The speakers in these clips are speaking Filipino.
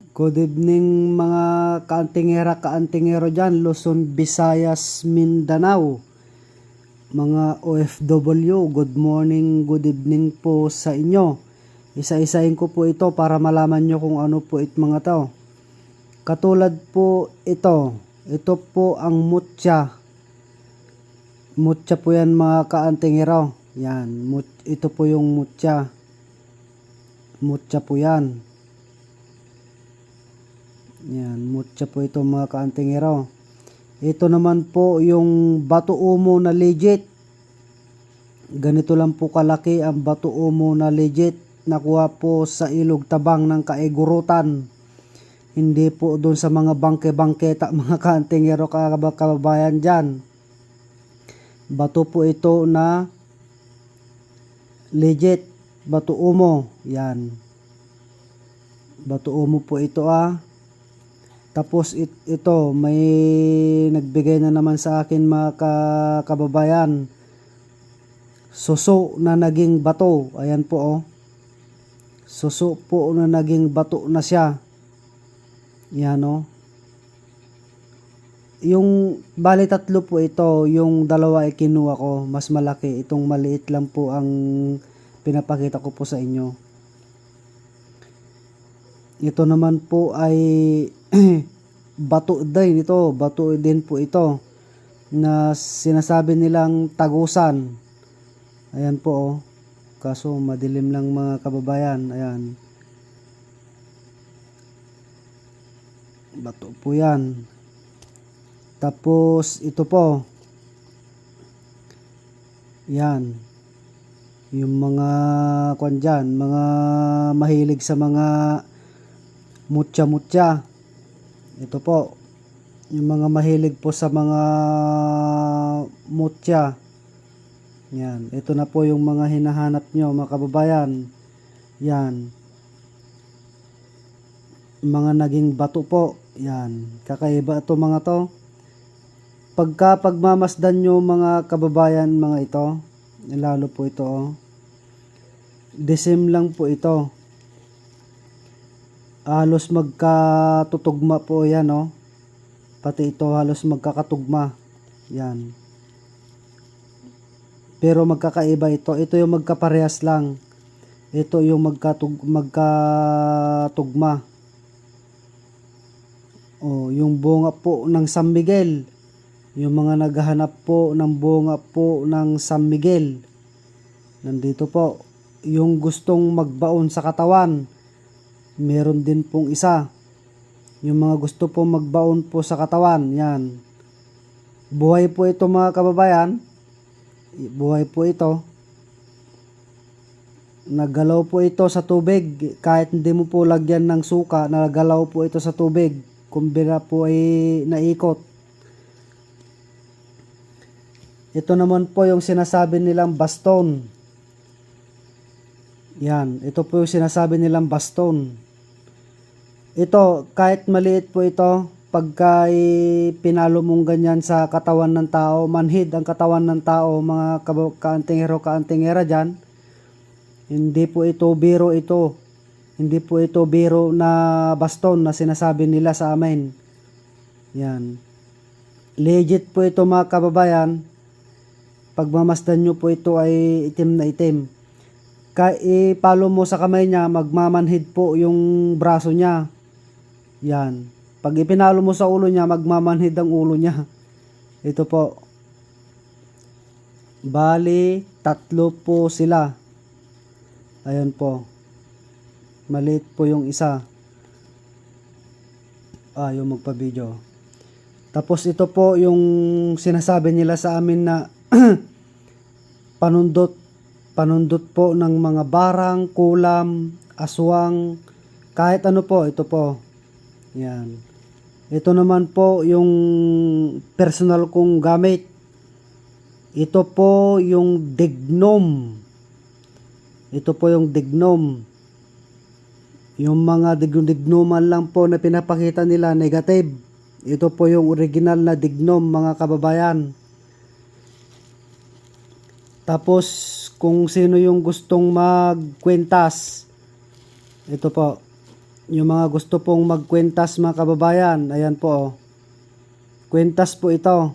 Good evening mga kaantingera kaantingero dyan, Luzon, Visayas, Mindanao. Mga OFW, good morning, good evening po sa inyo. Isa-isahin ko po ito para malaman nyo kung ano po it mga to. Katulad po ito, ito po ang mutya. Mutya po yan mga kaantingero. Yan, mut, ito po yung mutya. Mutya po yan. Yan, mutya po ito mga kaantingero. Ito naman po yung bato umo na legit. Ganito lang po kalaki ang bato umo na legit. Nakuha po sa ilog tabang ng kaigurutan. Hindi po doon sa mga bangke-bangketa mga kaantingero kabab- kababayan dyan. Bato po ito na legit. Bato umo. Yan. Bato umo po ito ah. Tapos it, ito, may nagbigay na naman sa akin mga ka- kababayan. Suso na naging bato. Ayan po oh. Suso po na naging bato na siya. Yan oh. Yung bali tatlo po ito, yung dalawa ay kinuha ko, mas malaki. Itong maliit lang po ang pinapakita ko po sa inyo. Ito naman po ay bato din ito, bato din po ito na sinasabi nilang tagusan. Ayan po oh. Kaso madilim lang mga kababayan. Ayan. Bato po yan. Tapos ito po. Yan. Yung mga kwan dyan, mga mahilig sa mga mutya-mutya. Ito po. Yung mga mahilig po sa mga mutya. Yan. Ito na po yung mga hinahanap nyo mga kababayan. Yan. Mga naging bato po. Yan. Kakaiba ito mga to. Pagka pagmamasdan nyo mga kababayan mga ito. Lalo po ito oh. Desim lang po ito halos magkatutugma po yan oh. Pati ito halos magkakatugma. Yan. Pero magkakaiba ito. Ito yung magkaparehas lang. Ito yung magkatug magkatugma. Oh, yung bunga po ng San Miguel. Yung mga naghahanap po ng bunga po ng San Miguel. Nandito po. Yung gustong magbaon sa katawan meron din pong isa. Yung mga gusto po magbaon po sa katawan, yan. Buhay po ito mga kababayan. Buhay po ito. Naggalaw po ito sa tubig. Kahit hindi mo po lagyan ng suka, nagalaw po ito sa tubig. Kumbira po ay naikot. Ito naman po yung sinasabi nilang baston. Yan, ito po yung sinasabi nilang baston. Ito, kahit maliit po ito, pagka pinalo mong ganyan sa katawan ng tao, manhid ang katawan ng tao, mga kaantingero, kaantingera dyan, hindi po ito biro ito. Hindi po ito biro na baston na sinasabi nila sa amin. Yan. Legit po ito mga kababayan. Pagmamasdan nyo po ito ay itim na itim. Ka ipalo mo sa kamay niya, magmamanhid po yung braso niya. Yan. Pag ipinalo mo sa ulo niya, magmamanhid ang ulo niya. Ito po. Bali, tatlo po sila. Ayan po. Maliit po yung isa. Ah, yung magpa-video. Tapos ito po yung sinasabi nila sa amin na panundot panundot po ng mga barang, kulam, aswang, kahit ano po, ito po. Yan. Ito naman po yung personal kong gamit. Ito po yung dignom. Ito po yung dignom. Yung mga dignom-dignoman lang po na pinapakita nila negative. Ito po yung original na dignom mga kababayan. Tapos kung sino yung gustong magkwentas, ito po, Yung mga gusto pong magkwentas mga kababayan, ayan po oh. Kwentas po ito.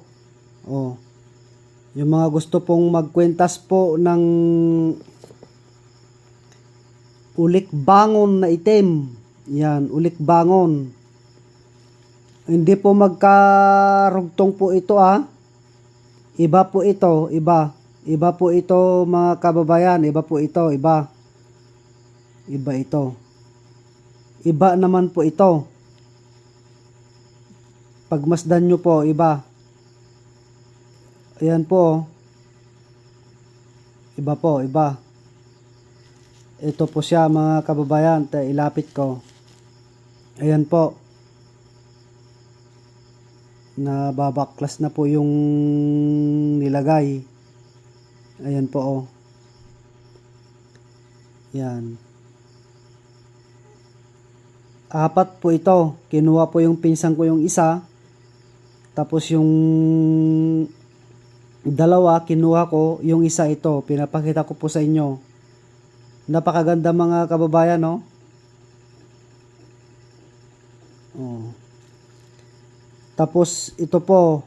Oh. Yung mga gusto pong magkwentas po ng ulik bangon na itim. Yan, ulik bangon. Hindi po magkarugtong po ito ah. Iba po ito, iba. Iba po ito mga kababayan, iba po ito, iba. Iba ito. Iba naman po ito. Pagmasdan nyo po, iba. Ayan po. oh. Iba po, iba. Ito po siya mga kababayan. Ilapit ko. Ayan po. Nababaklas na po yung nilagay. Ayan po oh. Yan. Apat po ito. Kinuha po yung pinsan ko yung isa. Tapos yung dalawa, kinuha ko. Yung isa ito. Pinapakita ko po sa inyo. Napakaganda mga kababayan, no? Oh. Tapos ito po,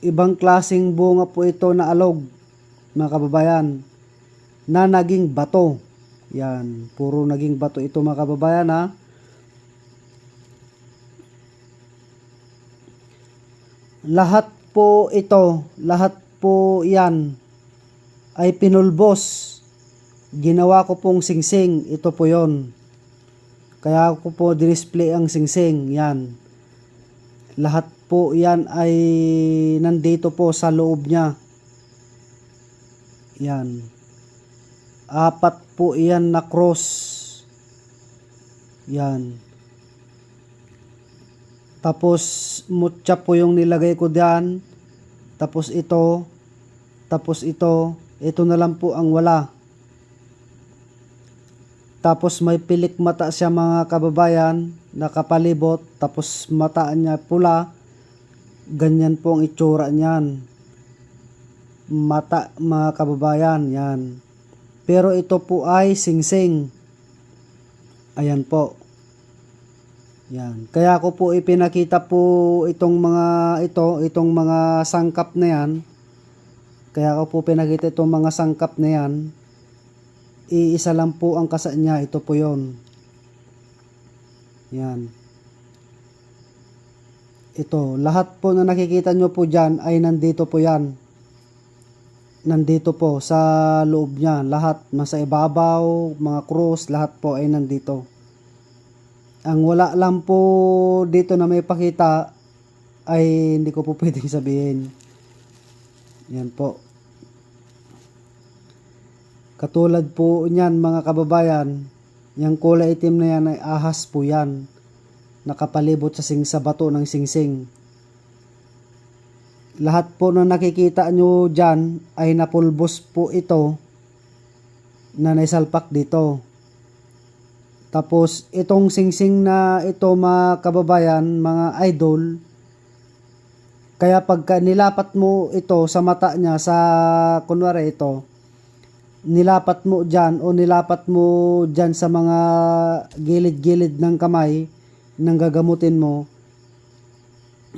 ibang klasing bunga po ito na alog, mga kababayan, na naging bato. Yan, puro naging bato ito mga kababayan ha. Lahat po ito, lahat po yan ay pinulbos. Ginawa ko pong singsing, ito po yon. Kaya ko po display ang singsing, yan. Lahat po yan ay nandito po sa loob niya. Yan. Apat po yan na cross. Yan. Tapos mutya po yung nilagay ko diyan. Tapos ito. Tapos ito. Ito na lang po ang wala. Tapos may pilik mata siya mga kababayan, nakapalibot, tapos mata niya pula. Ganyan po ang itsura niyan. Mata mga kababayan, yan. Pero ito po ay singsing. Ayan po. Yan. Kaya ko po ipinakita po itong mga ito, itong mga sangkap na yan. Kaya ko po pinakita itong mga sangkap na yan iisa lang po ang kasa niya. Ito po yon. Yan. Ito. Lahat po na nakikita nyo po dyan ay nandito po yan. Nandito po sa loob niya. Lahat. Nasa ibabaw, mga cross, lahat po ay nandito. Ang wala lang po dito na may pakita ay hindi ko po pwedeng sabihin. Yan po. Katulad po niyan mga kababayan, yung kulay itim na yan ay ahas po yan. Nakapalibot sa sing sa bato ng singsing. Lahat po na nakikita nyo dyan ay napulbos po ito na naisalpak dito. Tapos itong singsing na ito mga kababayan, mga idol, kaya pagka nilapat mo ito sa mata niya, sa kunwari ito, nilapat mo dyan o nilapat mo dyan sa mga gilid-gilid ng kamay nang gagamutin mo,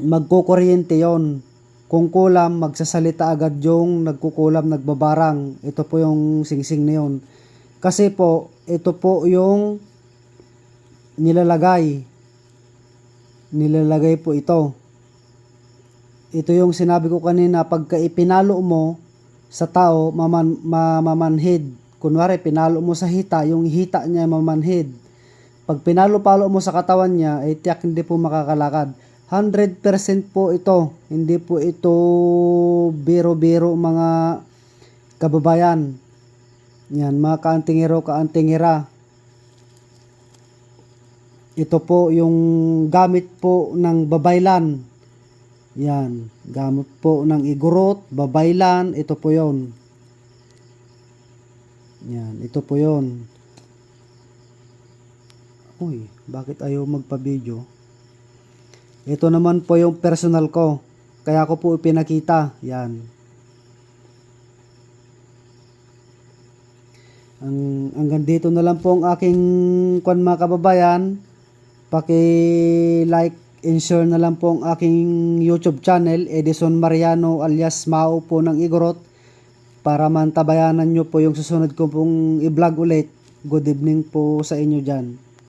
magkukuryente yon. Kung kulam, magsasalita agad yung nagkukulam, nagbabarang. Ito po yung singsing na yun. Kasi po, ito po yung nilalagay. Nilalagay po ito. Ito yung sinabi ko kanina, pagka ipinalo mo, sa tao maman, mamamanhid. Kunwari, pinalo mo sa hita, yung hita niya mamanhid. Pag pinalo-palo mo sa katawan niya, ay tiyak hindi po makakalakad. 100% po ito. Hindi po ito biro-biro mga kababayan. Yan, mga kaantingero, kaantingera. Ito po yung gamit po ng babaylan. Yan, gamit po ng igurot, babaylan, ito po yon. Yan, ito po yon. Uy, bakit ayaw magpa-video? Ito naman po yung personal ko. Kaya ko po ipinakita. Yan. Ang hanggang dito na lang po ang aking kwan mga kababayan. Paki-like and share na lang po ang aking YouTube channel, Edison Mariano alias Mao po ng Igorot para mantabayanan nyo po yung susunod ko pong i-vlog ulit. Good evening po sa inyo dyan.